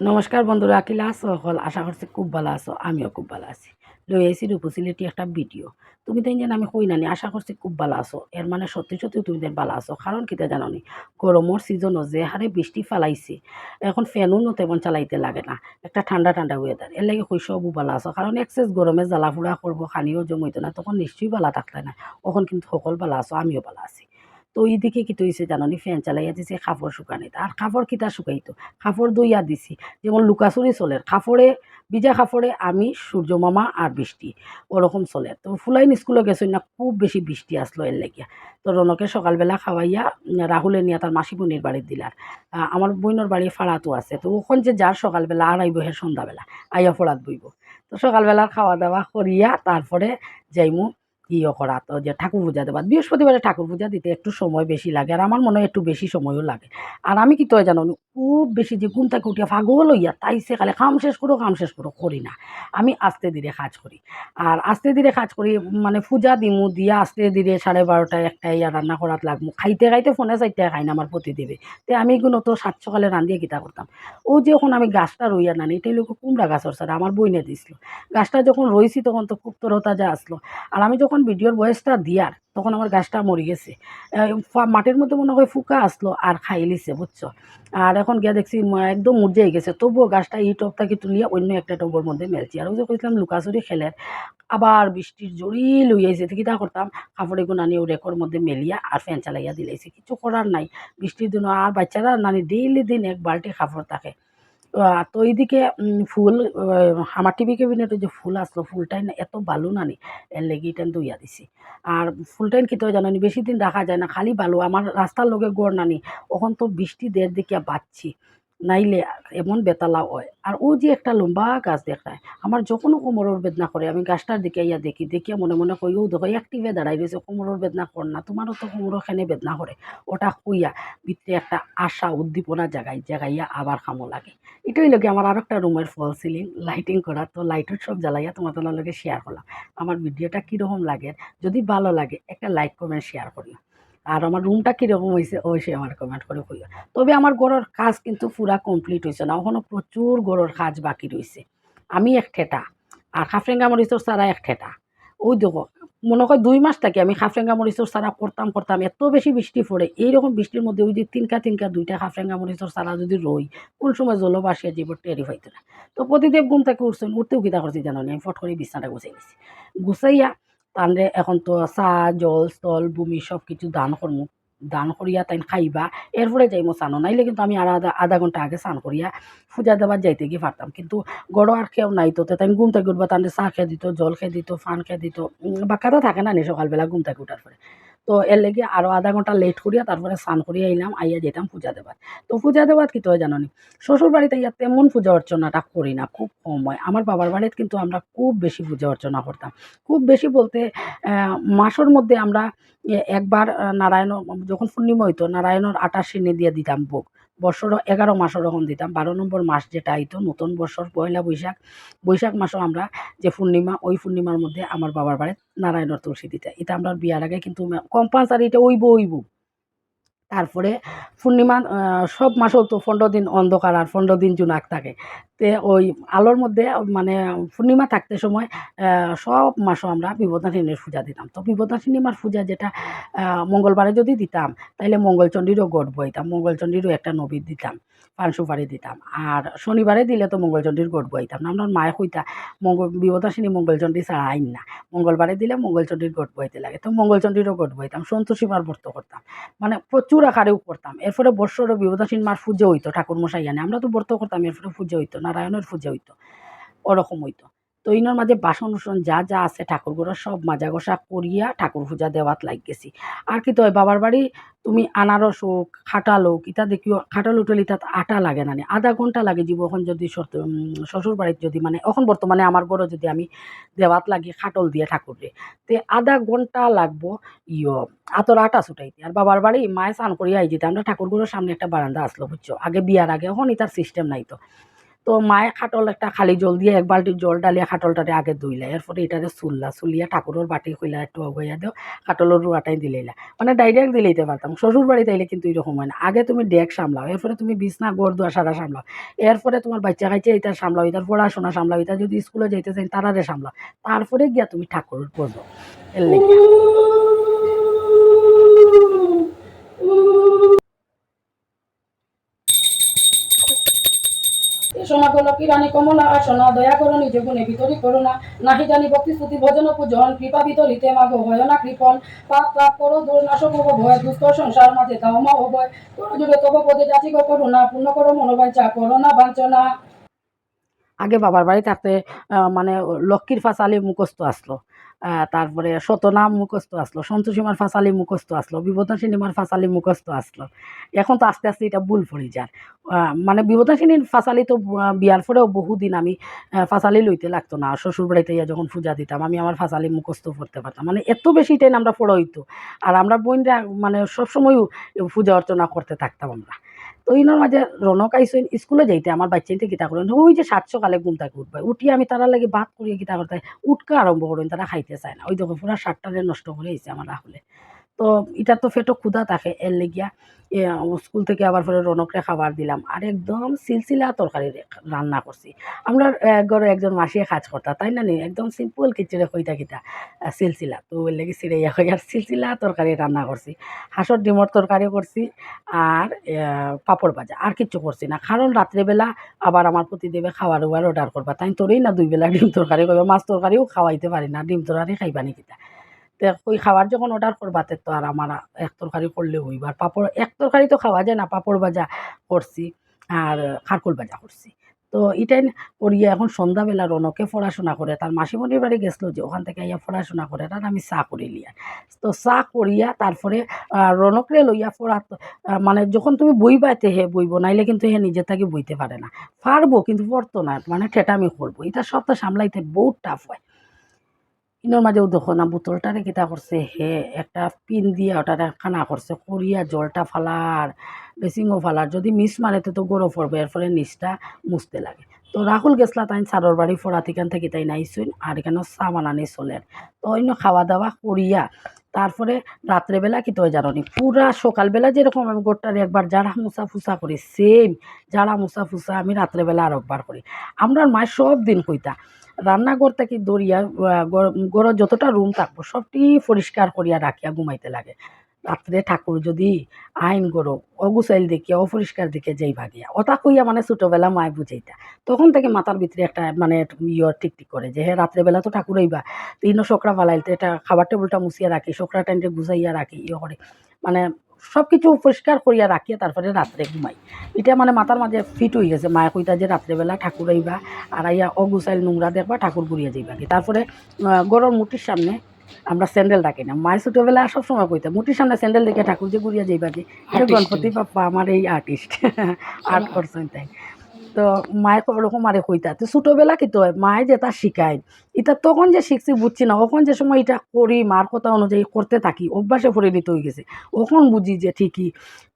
নমস্কার বন্ধুরা কিলা আছো? হল, আশা করছি খুব ভালো আছো, আমিও খুব ভালো আছি। লই আইসি রূপসিলিটি একটা ভিডিও। তুমি তাই যেন আমি কই নানি আশা করছি খুব ভালো আছো। এর মানে সত্যি সত্যি তুমি দেন ভালো আছো, কারণ কিতা জানো নি গরমর সিজনও যে হারে বৃষ্টি ফালাইছে, এখন ফ্যানও নো তেমন চালাইতে লাগে না। একটা ঠান্ডা ঠান্ডা ওয়েদার এর লাগে কই সবও ভালো আছো, কারণ এক্সেস গরমে জ্বালাফুড়া করব, খানিও জমইতো না, তখন নিশ্চয়ই ভালো থাকতে না। তখন কিন্তু সকল ভালো আছো, আমিও ভালো আছি। তো এইদিকে কি তৈছে জাননি? ফ্যান চালাইয়া দিছে, কাপড় শুকানি। আর কাপড় কিতা শুকাইতো? কাপড় দইয়া দিছি। যেমন লুকাচুরি চলে, কাপড়ে, বিজা কাপড়ে আমি সূর্য মামা আর বৃষ্টি, ওরকম চলে। তো ফুলাইন স্কুলে গেছো না, খুব বেশি বৃষ্টি আসলো এর লেগিয়া। তো রনকে সকালবেলা খাওয়াইয়া রাহুলে নিয়ে তার মাসি বোনের বাড়ির দিলার। আমার বোনের বাড়ি ফাড়াতো আছে। তো ওখান যে যার সকালবেলা আর আইব হে সন্ধ্যাবেলা, আইয়া ফোড়াত বইব। তো সকালবেলা খাওয়া দাওয়া করিয়া তারপরে যাইমু ইয়ে করা, তো যে ঠাকুর পূজা দেবা বৃহস্পতিবারে ঠাকুর পূজা দিতে একটু সময় বেশি লাগে, আর আমার মনে হয় একটু বেশি সময়ও লাগে। আর আমি কি তো জানো খুব বেশি যে ঘুম থেকে উঠিয়া পাগল হইয়া, তাই সে খালে কাম শেষ করো কাম শেষ করো করি না। আমি আস্তে ধীরে কাজ করি। আর আস্তে ধীরে কাজ করি মানে পূজা দিমু, দিয়া আস্তে ধীরে সাড়ে বারোটায় একটা ইয়া রান্না করাত লাগবো। খাইতে খাইতে ফোনে চাইতে খাই না আমার প্রতি দেবে তে আমি এগুলো তো সাত সকালে রান্ধিয়ে গীতা করতাম। ও যে এখন আমি গাছটা রইয়া নানি এটাই লোক কুমড়া গাছ স্যার আমার বইনে দিছিল। গাছটা যখন রইছি তখন তো খুব তরতা যা আসলো। আর আমি যখন ভিডিওর বয়সটা দিয়ার তখন আমার গাছটা মরে গেছে। মাটির মধ্যে মনে হয় ফুকা আসলো আর খাই লিছে, বুঝছ? আর এখন গিয়া দেখছি একদম মুরঝাই গেছে। তবুও গাছটা এই টপ থেকে তুলিয়া অন্য একটা টবের মধ্যে মেলছি। আর ওই যে কইছিলাম লুকাচুরি খেলের, আবার বৃষ্টির জড়ি লইয়াইছে তো কিতা করতাম, কাপড় নানি রেকর মধ্যে মেলিয়া আর ফ্যান চালাইয়া দিলাইছে। কিছু করার নাই। বৃষ্টির দিন আর বাচ্চারা নানি ডেইলি দিন এক বালতি কাপড় থাকে তো এইদিকে ফুল আমার টিভি ক্যাবিনেটে যে ফুল আসলো, ফুলটাই না এত বালু নানি, এর লেগে ইটান দইয়া দিছি। আর ফুলটাইন কি তো জানানি, বেশি দিন রাখা যায় না, খালি বালু। আমার রাস্তার লোকে গড় নানি, ওখান তো বৃষ্টি দের দিকে বাচ্ছি। নাইলে এমন বেতালা হয়। আর ও যে একটা লম্বা গাছ দেখায়, আমার যখনও কোমরের বেদনা করে, আমি গাছটার দিকে ইয়া দেখি, দেখিয়া মনে মনে কই ও দেখো একটিভে দাঁড়াই রয়েছে, কোমরের বেদনা কর না, তোমারও তো কোমরের খানে বেদনা করে। ওটা কইয়া ভিতরে একটা আশা উদ্দীপনা জাগাই, জাগাইয়া আবার খামো লাগে। এটাই লোকে আমার আর একটা রুমের ফল সিলিং লাইটিং করা, তো লাইটের সব জ্বালাইয়া তোমাদের লগে শেয়ার করলাম। আমার ভিডিওটা কীরকম লাগে, যদি ভালো লাগে, একটা লাইক কমেন্ট শেয়ার করিও। আর আমার রুমটা কীরকম হয়েছে অবশ্যই আমার কমেন্ট করে কইও। তবে আমার গড়ের কাজ কিন্তু পুরা কমপ্লিট হয়েছে না ওখানে প্রচুর গড়ের কাজ বাকি রয়েছে আমি এক ঠেটা, আর খাফরেঙ্গা মরিচর সারা এক ঠেটা। ওই দেখো, মনে হয় দুই মাস থেকে আমি খাফরেঙ্গা মরিচর সারা করতাম করতাম, এত বেশি বৃষ্টি পড়ে, এইরকম বৃষ্টির মধ্যে ওই যে তিনকা তিনকা দুইটা খাফরেঙ্গা মরিচর সারা যদি রই, কোন সময় জল বাসিয়া জীব টেরি হইতো না। তো প্রতিদেব ঘুম থেকে উঠছেন, উঠতেও কিতা করছি জানো আমি ফট করে বিছনাটা গুছাই গেছি গুছাইয়া তানরে এখন তো চা, জল, স্থল বমি সব কিছু দান করমু। দান করিয়া তাই খাইবা, এরপরে যাইমো চানো। নাইলে কিন্তু আমি আর আধা আধা ঘণ্টা আগে স্নান করিয়া পূজা দেবার যাইতে গিয়ে পারতাম। কিন্তু গড় আর কেউ নাই তো তাই ঘুম থেকে উঠবা, তাহলে চা খেয়ে দিত, জল খেয়ে দিত ফান খেয়ে দিত। বা কাদা থাকে না নি সকালবেলা ঘুম থেকে উঠার পরে। তো এর লেগে আরও আধা ঘণ্টা লেট করিয়া তারপরে স্নান করিয়া এলাম আইয়া যেতাম পূজা দেবার। তো পূজা দেবার কি তো জানো নি শ্বশুর বাড়িতে ইয়া তেমন পূজা অর্চনাটা করি না, খুব কম হয়। আমার বাবার বাড়িতে কিন্তু আমরা খুব বেশি পূজা অর্চনা করতাম। খুব বেশি বলতে মাসের মধ্যে আমরা একবার নারায়ণ, যখন পূর্ণিমা হইতো, নারায়ণের আটা সিনে দিয়ে দিতাম ভোগ। বছর এগারো মাসও রকম দিতাম। বারো নম্বর মাস যেটা আইতো, নতুন বছর পয়লা বৈশাখ। বৈশাখ মাসও আমরা যে পূর্ণিমা, ওই পূর্ণিমার মধ্যে আমার বাবার বাড়ি নারায়ণর তুলসী দিতে এটা আমরা বিয়ার আগে কিন্তু কম্পালসারি এটা ওইব ওইব। তারপরে পূর্ণিমা সব মাসও তো পনেরো দিন অন্ধকার আর পনেরো দিন জুনাক থাকে। তে ওই আলোর মধ্যে মানে পূর্ণিমা থাকতে সময় সব মাসও আমরা বিপদাসিনীর পূজা দিতাম। তো বিপদাসিনীমার পূজা যেটা মঙ্গলবারে যদি দিতাম তাহলে মঙ্গলচণ্ডীরও গড় বইতাম মঙ্গলচণ্ডীরও একটা নবী দিতাম। পান সুপারি দিতাম। আর শনিবারে দিলে তো মঙ্গলচণ্ডীর গোট বইতাম না। আমার মায়ের হইতা মঙ্গল বিপদাসিনী মঙ্গলচণ্ডী ছাড়া আইন না। মঙ্গলবারে দিলে মঙ্গলচণ্ডীর গোট বইতে লাগে। তো মঙ্গলচণ্ডীরও গোট বইতাম সন্তোষীমার ব্রত করতাম। মানে প্রচুর আকারেও করতাম। এরপরে বর্ষর বিপদাসীন মার পুজো হইতো ঠাকুর মশাই আনে। আমরা তো ব্রত করতাম, এরপরে পুজো হইতো, নারায়ণের পুজো হইতো, ওরকম হইতো। তো ইনোর মাঝে বাসন উসন যা যা আছে ঠাকুর ঠাকুরগুলো সব মাজা গোসা করিয়া ঠাকুর পূজা দেওয়াত লাগ গেছি আর কি তো বাবার বাড়ি, তুমি আনারস হোক খাটাল ইটা দেখিও খাটাল উঠলে তাত আটা লাগে না। আধা ঘণ্টা লাগে জীব এখন যদি শ্বশুর বাড়িতে যদি মানে এখন বর্তমানে আমার বড় যদি আমি দেওয়াত লাগি খাটল দিয়ে ঠাকুরে, তে আধা ঘণ্টা লাগবো ইয়, আতর আটা ছুটাইতে। আর বাবার বাড়ি মায়ে স্নান করিয়া আই যেতে আমরা ঠাকুরগুলোর সামনে একটা বারান্দা আসলো, বুঝছ? আগে বিয়ার আগে, এখন ইতার সিস্টেম নাই তো। তো মায়ে খাটল একটা খালি জল দিয়ে এক বালতি জল ডালিয়া খাটলটারে আগে ধুইলা, এরপরে এটারে চুললা চুলিয়া ঠাকুরের বাটি খুইলা একটু অগইয়া দিও, খাটলের রুয়াটাই দিলেইলা। মানে ডাইরেক্ট দিলেইতে পারতাম শ্বশুর বাড়িতে আইলে কিন্তু এরকম হয় না। আগে তুমি ডেক সামলাও, এরপরে তুমি বিছনা গড় দুয়া সারা সামলাও, এরপরে তোমার বাচ্চা কাচ্চা এটা সামলাও, এটার পড়াশোনা সামলাও, এটা যদি স্কুলে যাইতে চাই তারারে সামলাও, তারপরে গিয়া তুমি ঠাকুরের বোঝো। এর লেগে। সমাগল কিরানি কমলা আসনা? দয়া করো নিজ গুণে করুণা নাহি জানি ভক্তি স্তুতি ভজন পূজন, কৃপা বিতরিতে মাগ ভয় না কৃপন পাপ পাপ করো দূর নাশক হব ভয় দুস্থ সংসার মাঝে তাও মা ভয়। করো জুড়ে তব পদে জাতি গো করো না পূর্ণ করো মনোবাঞ্চা করো না বাঞ্চনা আগে বাবার বাড়ি থাকতে মানে লক্ষ্মীর ফাঁসালি মুখস্থ আসলো। তারপরে শতনাম মুখস্থ আসলো সন্তোষীমার ফাঁসালি মুখস্থ আসলো বিবর্তন সিনেমার ফাঁসালি মুখস্থ আসলো। এখন তো আস্তে আস্তে এটা ভুল যায়। আহ, মানে বিবর্তন সিনেমার ফাঁসালি তো বিয়ার পরেও বহুদিন আমি ফাঁসালি লইতে লাগতো না। শ্বশুর বাড়িতে ইয়া যখন পূজা দিতাম আমি আমার ফাঁসালি মুখস্থ পড়তে পারতাম। মানে এত বেশি টাইম আমরা পড়া হইতো আর আমরা বোনরা মানে সবসময় পূজা অর্চনা করতে থাকতাম আমরা। তো ইনোর মাঝে রনক আইসইন স্কুলে যাইতে আমার বাচ্চাইতে গীতা করেন ওই যে সাত সকালে ঘুম থাকে উঠবে উঠিয়ে আমি তারা লাগে ভাত করিয়ে গীতা করতে উঠকা আরম্ভ করেন তারা খাইতে চায় না। ওই দেখো পুরা সাতটারে নষ্ট করে আইছে আমার রাহুলে তো এটা তো ফেটো ক্ষুধা থাকে এর লেগিয়া। স্কুল থেকে আবার পরে রনকরে খাবার দিলাম। আর একদম সিলসিলা তরকারি রান্না করছি। আমরা ঘরে একজন মাসিয়ে কাজ করতা, তাই না নি? একদম সিম্পল কিচড়ে কইতা কিতা সিলসিলা। তো ওর লেগে সিরাইয়া হই আর সিলসিলা তরকারি রান্না করছি। হাঁসর ডিমর তরকারি করছি আর পাঁপড় ভাজা। আর কিচ্ছু করছি না। কারণ রাত্রেবেলা আবার আমার প্রতিদেবে খাবার ওবার অর্ডার করবা। তাই তোরই না দুই বেলা ডিম তরকারি করবে মাছ তরকারিও খাওয়াইতে পারি না। ডিম তরকারি খাইবা নি কিতা ওই খাবার যখন অর্ডার করবা, তে তো আর আমার এক তরকারি করলে হইবার পাঁপড়, এক তরকারি তো খাওয়া যায় না, পাঁপড় ভাজা করছি আর খারকুল ভাজা করছি। তো এটাই করিয়া এখন সন্ধ্যাবেলা রনকে পড়াশোনা করে, তার মাসিমণির বাড়ি গেছিল যে ওখান থেকে আইয়া পড়াশোনা করে আর আমি চা করি লিয়া। তো চা করিয়া তারপরে রনকরে লইয়া পড়া মানে যখন তুমি বই পাইতে হে বইব, নাইলে কিন্তু হে নিজে থেকে বইতে পারে না। পারব কিন্তু পড়তো না মানে ঠেটামি করব। এটা সবটা সামলাইতে বহুত টাফ হয়। ইনোর মাঝেও দেখো না বোতলটারে কিতা করছে হে, একটা পিন দিয়ে ওটারে খানা করছে করিয়া জলটা ফালার বেসিংও ফালার যদি মিস মারে তো তো গরো পড়বে এর ফলে নিচটা মুছতে লাগে। তো রাহুল গেছলা তাই সারর বাড়ি ফোড়া থেকে থেকে তাই নাইছুন আর এখানে চা বানানি চলেন তো অন্য খাওয়া দাওয়া করিয়া তারপরে রাত্রেবেলা কি তো জানি পুরা সকালবেলা যেরকম আমি গোটারে একবার জাড়া মুসা ফুসা করি সেম জাড়া মুসা ফুসা আমি রাত্রেবেলা আর একবার করি আমরা মায়ের সব দিন কইতা। রান্নাঘর থেকে দরিয়া ঘর যতটা রুম থাকব সবটি পরিষ্কার করিয়া রাখিয়া ঘুমাইতে লাগে। রাত্রে ঠাকুর যদি আইন গরো অগুচাইল দেখিয়া, অপরিষ্কার দিকে যেই ভাগিয়া ওটা কইয়া মানে ছোটোবেলা মায় বুঝাইতা। তখন থেকে মাথার ভিতরে একটা মানে ইয়ে টিক টিক করে যে হ্যাঁ রাত্রেবেলা তো ঠাকুর হইবা। তিনও শোকরা ফালাইতে এটা খাবার টেবিলটা মুছিয়া রাখি, শোকরা টাইমটা গুছাইয়া রাখি ইয়ে করে। মানে সব কিছু পরিষ্কার করিয়া রাখিয়া তারপরে রাত্রে ঘুমাই। এটা মানে মাথার মাঝে ফিট হয়ে গেছে। মায়া কইতা যে রাত্রেবেলা ঠাকুর আইবা আর আইয়া অগুসাইল নোংরা দেখবা ঠাকুর ঘুরিয়ে যাইবা তারপরে গরম গরুর মুটির সামনে আমরা স্যান্ডেল ডাকি না মায়ের ছোটোবেলা সবসময় কইতাম মুটির সামনে স্যান্ডেল দেখে ঠাকুর যে ঘুরিয়ে যাইবা কি গণপতি বাপ্পা আমার এই আর্টিস্ট আর্ট করছেন তাই। তো মায়ের ওরকম আরে কইতা। তো ছোটোবেলা কি তো মায়ে যেটা শিখায়। এটা তখন যে শিখছি বুঝছি না। ওখন যে সময় এটা করি, মার কথা অনুযায়ী করতে থাকি, অভ্যাসে পরিণত হয়ে গেছে। ওখন বুঝি যে ঠিকই।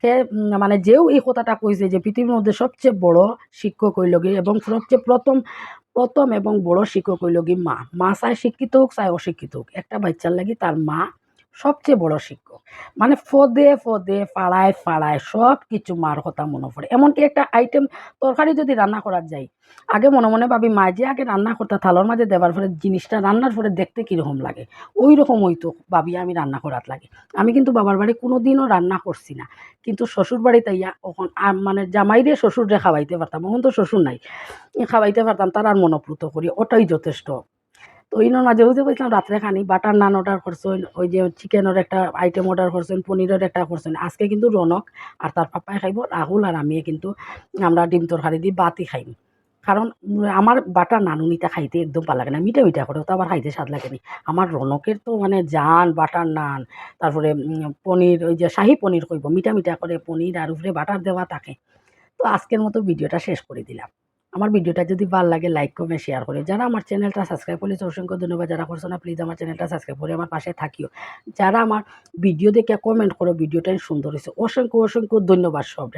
সে মানে যেও এই কথাটা কইছে যে পৃথিবীর মধ্যে সবচেয়ে বড় শিক্ষক হইল গিয়ে এবং সবচেয়ে প্রথম প্রথম এবং বড় শিক্ষক হইল গিয়ে মা। মা চাই শিক্ষিত হোক, চাই অশিক্ষিত হোক। একটা বাচ্চার লাগি তার মা সবচেয়ে বড় শিক্ষক। মানে ফদে ফদে, পাড়ায় পাড়ায় সব কিছু মার কথা মনে পড়ে। এমনকি একটা আইটেম তরকারি যদি রান্না করা যায় আগে মনে মনে ভাবি, মা, যে আগে রান্না করতে থালোর মাঝে দেবার পরে জিনিসটা রান্নার পরে দেখতে কীরকম লাগে? ওই রকম হইতো ভাবি আমি রান্না করার লাগে। আমি কিন্তু বাবার বাড়ি কোনো দিনও রান্না করছি না। কিন্তু শ্বশুর বাড়িতে ইয়া, ওখন মানে জামাইরে শ্বশুরে খাওয়াইতে পারতাম। ওখান তো শ্বশুর নাই। খাওয়াইতে পারতাম, তার আর মনোপ্লুত করি, ওটাই যথেষ্ট। তো ইনোর মাঝে ওই যে বলছিলাম রাত্রে খানি বাটার নান অর্ডার করছেন, ওই যে চিকেনের একটা আইটেম অর্ডার করছেন, পনিরের একটা করছেন। আজকে কিন্তু রনক আর তার পাপাই খাইব, রাহুল আর আমি কিন্তু আমরা ডিম তরকারি দিয়ে বাতি খাইব। কারণ আমার বাটার নানুনিটা খাইতে একদম ভালো লাগে না, মিঠা মিঠা করে তো আবার খাইতে স্বাদ লাগেনি আমার রনকের তো মানে জান বাটার নান তারপরে পনির, ওই যে শাহি পনির কইব মিঠা মিঠা করে পনির আর উপরে বাটার দেওয়া থাকে। তো আজকের মতো ভিডিওটা শেষ করে দিলাম। আমার ভিডিওটা যদি ভালো লাগে লাইক করবে শেয়ার করে। যারা আমার চ্যানেলটা সাবস্ক্রাইব করেছে অসংখ্য ধন্যবাদ। যারা করছ না প্লিজ আমার চ্যানেলটা সাবস্ক্রাইব করে আমার পাশে থাকিও। যারা আমার ভিডিও দেখে কমেন্ট করো ভিডিওটাই সুন্দর হয়েছে। অসংখ্য অসংখ্য ধন্যবাদ সব।